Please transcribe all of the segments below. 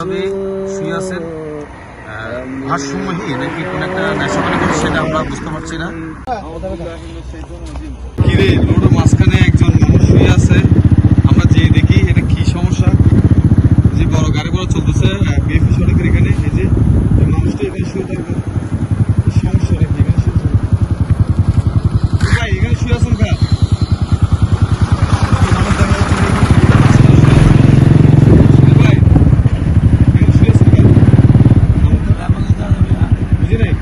তবে শুয়ে নাকি কোন একটা সেটা আমরা বুঝতে পারছি না। কিরে লুডো মাঝখানে একজন মানুষ শুয়ে আছে আমরা যে দেখি এটা কি সমস্যা যে বড় গাড়ি বড় চলতেছে বিএফপি সড়কের এখানে এই যে এই মানুষটা এখানে শুয়ে থাকবে কি সমস্যা রে এখানে শুয়ে থাকবে ভাই এখানে শুয়ে আছেন কা মানুষ দেখা যাচ্ছে যে এখানে ভাই এখানে শুয়ে আছেন কা বুঝি নাই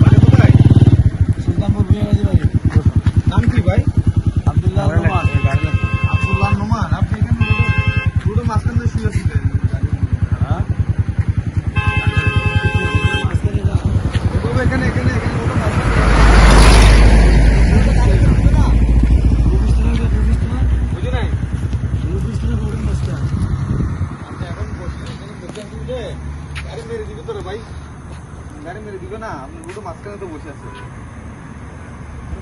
বাড়ি কোথায় নাম কি ভাই আব্দুল্লাহ নোমান আপনি এখানে রোডে- রোডে মাঝখান দিয়ে শুয়ে ছিলেন এভাবে এখানে এখানে এখানে রোডে মাঝখান দিয়ে- বুঝি নাই আপনি এখন বসে এখানে বসে আছেন যে গাড়ি মেরে দিবে ভাই। গাড়ি মেরে দিবে না মাঝখানে তো বসে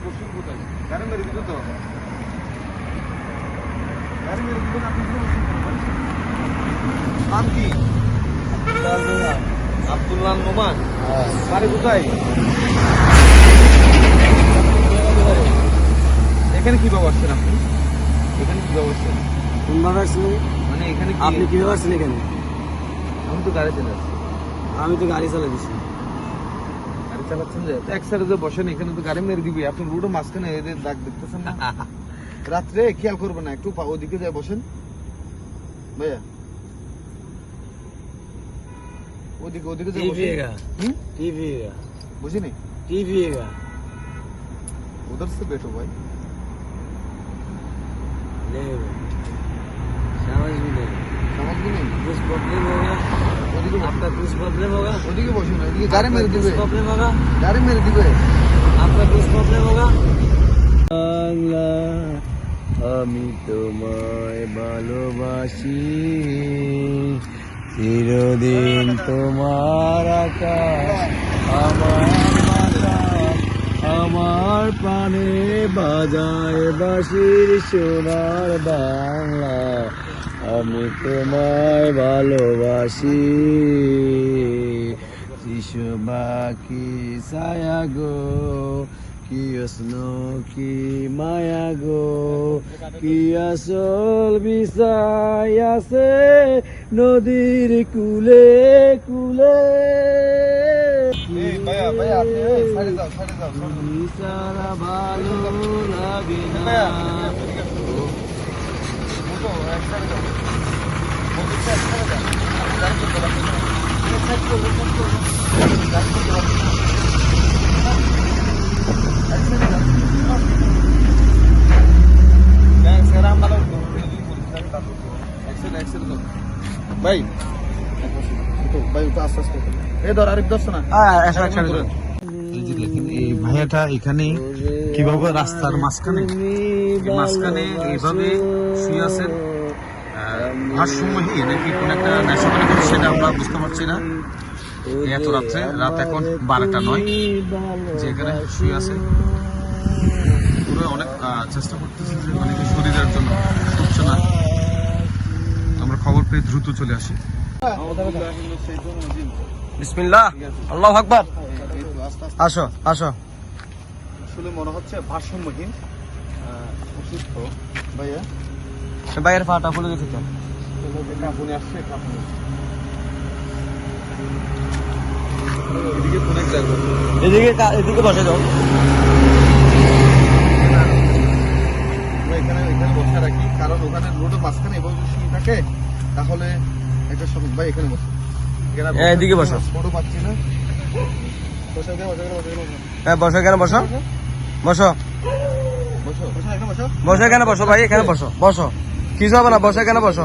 বসুন কোথায়? গাড়ি মেরে দিবে তো? গাড়ি মেরে দিবে না আপনি নাম কি? আব্দুল্লাহ নোমান। বাড়ি কোথায়? এখানে আসছেন আপনি? এখানে কি আসছেন মানে এখানে আপনি কীভাবে আসছেন এখানে? আমি তো গাড়ি চালাচ্ছি আমি তো গাড়ি চালাই দিচ্ছি গাড়ি চালাচ্ছেন যে তো এক সাইডে যে বসেন এখানে তো গাড়ি মেরে দিবি আপনি রোডে মাঝখানে এদের দাগ দেখতেছেন না রাত্রে খেয়াল করবেন না একটু পা- ওদিকে যায় বসেন ভাইয়া ওদিকে ওদিকে যায় टी বসেন पिएगा হুম? टी पिएगा বুঝি नहीं टी पिएगा उधर से बैठो भाई ले समझ भी नहीं समझ भी नहीं कुछ प्रॉब्लम होगा ওদিকে বসো। आपका कुछ प्रॉब्लम होगा ওদিকে বসুন ওদিকে গাড়ি মেরে आपका দিবে कुछ प्रॉब्लम होगा গাড়ি মেরে দিবে आपका कुछ प्रॉब्लम होगा বাংলা আমি তোমায় ভালোবাসি চিরদিন তোমার আকাশ আমার বাতাস আমার প্রাণে বাজায় বাঁশির সোনার বাংলা আমি তোমায় ভালোবাসি। শিশু বাকি ছায়া গো কি অস্ন কি মায়া গো কি আসল বিষয় আছে নদীর কুলে কুলে। সারা ভালো লাগে না। ভাই ভাই তো আস্তে আস্তে এই ধর আরেক দশ না এই যে দেখেন এই ভাইয়াটা এখানে কীভাবে রাস্তার মাঝখানে মাঝখানে এইভাবে শুয়ে আছেন ভারসাম্যহীন নাকি কোন একটা সেটা আমরা বুঝতে পারছি না। এত রাত্রে, রাত এখন বারোটা নয় যে এখানে শুয়ে আছে পুরো অনেক চেষ্টা করতেছে যে মানে শরীরের জন্য, হচ্ছে না। আমরা খবর পেয়ে দ্রুত চলে আসি। বিসমিল্লাহ, আল্লাহ আকবার। আসো আসো। আসলে মনে হচ্ছে ভারসাম্যহীন। ভাইয়া? বাইরের পাটা খুলে গেছে তো। কাঁপুনি আসছে কাঁপুনি। এদিকে এদিকে এদিকে বসে যাও। এখানে এখানে বসে রাখি কারণ ওখানে রোডের মাঝখানে যদি শুয়ে থাকে তাহলে একটা সময় ভাই এখানে বসো। হ্যাঁ, এদিকে বসো। ফটো পাচ্ছি না বসে দে বসে। দে বসে দে হ্যাঁ বসো। বসো। বসো। এখানে বসো। ভাই এখানে বসো বসো। কিছু হবে না বসো এখানে বসো।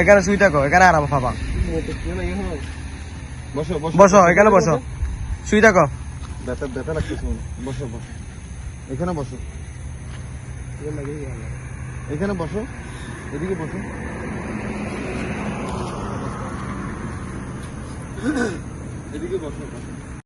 এখানে শুই থাকো এখানে আরাম পাবা। বসো এখানে বসো। শুই থাকো। বসো বসো। এখানে বসো। এখানে বসো। এদিকে বসো। এদিকে বসো বসো।